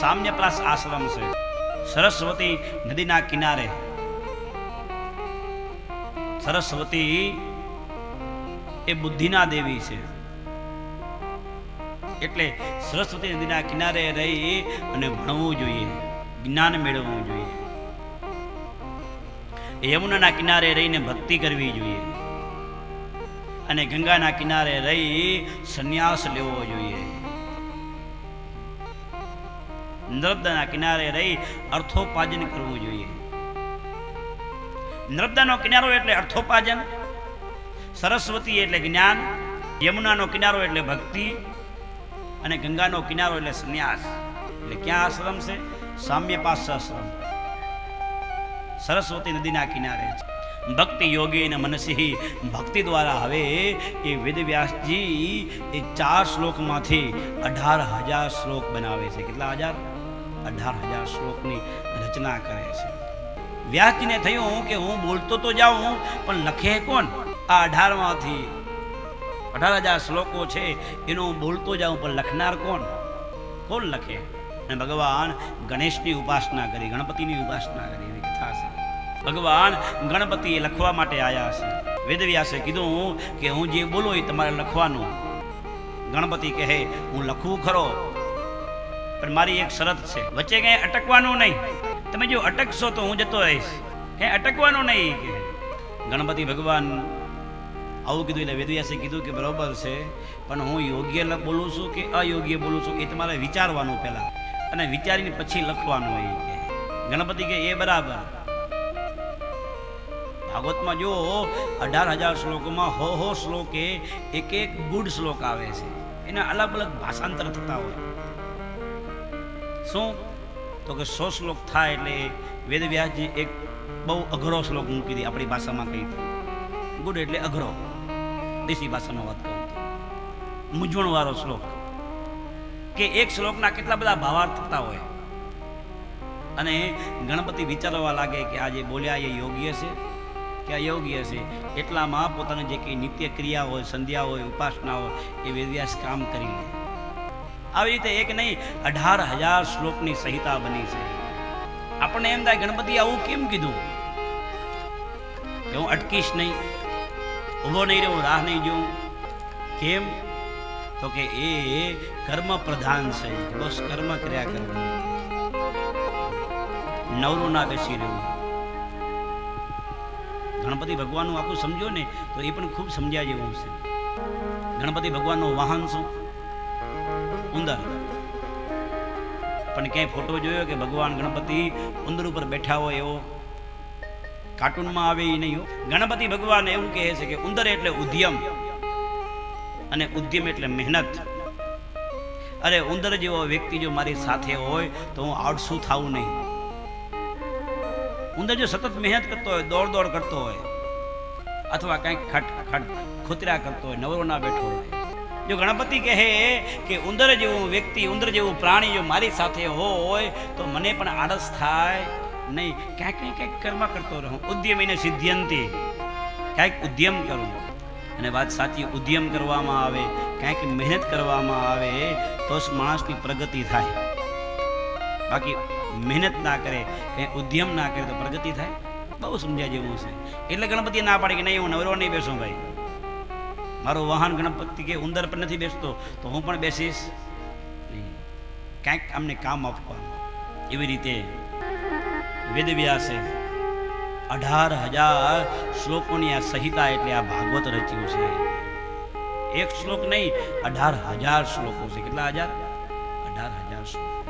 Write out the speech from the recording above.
સામ્યપ્રાસ આશ્રમ છે. સરસ્વતી નદીના કિનારે. સરસ્વતી એ બુદ્ધિના દેવી છે. એટલે સરસ્વતી નદીના કિનારે રહી અને ભણવું જોઈએ, જ્ઞાન મેળવવું જોઈએ. યમુનાના કિનારે રહીને ભક્તિ કરવી જોઈએ. અને ગંગાના કિનારે રહી સંન્યાસ લેવો જોઈએ. નર્મદાના કિનારે રહી અર્થોપાર્જન કરવું જોઈએ. નર્મદાનો કિનારો એટલે અર્થોપાર્જન, સરસ્વતી એટલે જ્ઞાન, યમુનાનો કિનારો એટલે ભક્તિ, અને ગંગાનો કિનારો એટલે સંન્યાસ. એટલે ક્યાં આશ્રમ છે? સામ્ય પાસ આશ્રમ સરસ્વતી નદીના કિનારે છે. ભક્તિ યોગી અને મનસી ભક્તિ દ્વારા હવે એ વેદવ્યાસજી એ ચાર શ્લોકમાંથી અઢાર હજાર શ્લોક બનાવે છે. કેટલા હજાર? અઢાર હજાર શ્લોકની રચના કરે છે. વ્યાસજીને થયું કે હું બોલતો તો જાઉં, પણ લખે કોણ? આ અઢારમાંથી અઢાર હજાર શ્લોકો છે, એનું હું બોલતો જાઉં, પણ લખનાર કોણ? કોણ લખે? અને ભગવાન ગણેશની ઉપાસના કરી, ગણપતિની ઉપાસના કરી, એવી કથા છે. ભગવાન ગણપતિ લખવા માટે આવ્યા છે વેદવ્યાસે કીધું કે હું જે બોલું એ તમારે લખવાનું. ગણપતિ કહે, હું લખવું ખરો પણ મારી એક શરત છે. વચ્ચે ક્યાંય અટકવાનું નહીં. તમે જો અટકશો તો હું જતો રહીશ. ક્યાંય અટકવાનું નહીં કે ગણપતિ ભગવાન આવું કીધું એટલે વેદવ્યાસે કીધું કે બરાબર છે, પણ હું યોગ્ય બોલું છું કે અયોગ્ય બોલું છું એ તમારે વિચારવાનું પહેલાં. અને વિચારીને પછી લખવાનું હોય કે ગણપતિ કે એ બરાબર. ભાગવતમાં જો અઢાર હજાર શ્લોકોમાં હો હો શ્લોકે એક એક ગુડ શ્લોક આવે છે. એના અલગ અલગ ભાષાંતર થતા હોય. શું? તો કે સો શ્લોક થાય એટલે વેદવ્યાસજી એક બહુ અઘરો શ્લોક મૂકી દે આપણી ભાષામાં કહી તો ગુડ એટલે અઘરો. દેશી ભાષામાં વાત કરું મૂંઝવણવાળો શ્લોક. કે એક શ્લોકના કેટલા બધા ભાવાર્થ થતા હોય. અને ગણપતિ વિચારવા લાગે કે આ જે બોલ્યા એ યોગ્ય છે? કે અયોગ્ય છે? એટલામાં પોતાની જે કંઈ નિત્ય ક્રિયા હોય, સંધ્યા હોય, ઉપાસના હોય, એ વેદવ્યાસ કામ કરી લે. આવી રીતે એક નહીં, અઢાર હજાર શ્લોકની સંહિતા બની છે. આપણને એમ થાય ગણપતિ આવું કેમ કીધું? કે હું અટકીશ નહીં, ઊભો નહીં રહું રાહ નહીં જોઉં. કેમ? તો કે એ કર્મ પ્રધાન છે, બસ કર્મ ક્રિયા કરવું નવરું ના બેસી રહ્યું. ગણપતિ ભગવાનનું આખું સમજો ને, તો એ પણ ખૂબ સમજ્યા જેવું છે. ગણપતિ ભગવાનનું વાહન શું? ઉંદર પણ ક્યાંય ફોટો જોયો કે ભગવાન ગણપતિ ઉંદર ઉપર બેઠા હોય એવો? કાર્ટૂનમાં આવે એ નહીં ગણપતિ ભગવાન એવું કહે છે કે ઉંદર એટલે ઉદ્યમ અને ઉદ્યમ એટલે મહેનત. અરે ઉંદર જેવો વ્યક્તિ જો મારી સાથે હોય તો હું આળસુ થવું નહીં. ઉંદર જો સતત મહેનત કરતો હોય, દોડ દોડ કરતો હોય, અથવા કંઈક ખટ ખટ ખોતરા કરતો હોય નવરો ના બેઠો હોય જો ગણપતિ કહે કે ઉંદર જેવું વ્યક્તિ, ઉંદર જેવું પ્રાણી જો મારી સાથે હોય, તો મને પણ આળસ થાય. નહીં, ક્યાંક ને ક્યાંક કર્મ કરતો રહું. ઉદ્યમીને સિદ્ધ્યંતિ. ક્યાંક ઉદ્યમ કરું. અને વાત સાચી, ઉદ્યમ કરવામાં આવે, ક્યાંક મહેનત કરવામાં આવે, તો જ માણસની પ્રગતિ થાય. બાકી મહેનત ના કરે કંઈ ઉદ્યમ ના કરે, તો પ્રગતિ થાય. બહુ સમજ્યા જેવું છે. એટલે ગણપતિ ના પાડે કે નહીં, હું નવરો નહીં બેસું ભાઈ. મારું વાહન ગણપતિ કે ઉંદર પર નથી બેસતો, તો હું પણ બેસીશ. કાંઈક અમને કામ આપવાનું. એવી રીતે વેદવ્યાસે અઢાર હજાર શ્લોકોની આ સંહિતા એટલે આ ભાગવત રચ્યું છે. એક શ્લોક નહીં, અઢાર હજાર શ્લોકો છે. કેટલા હજાર? અઢાર હજાર શ્લોક.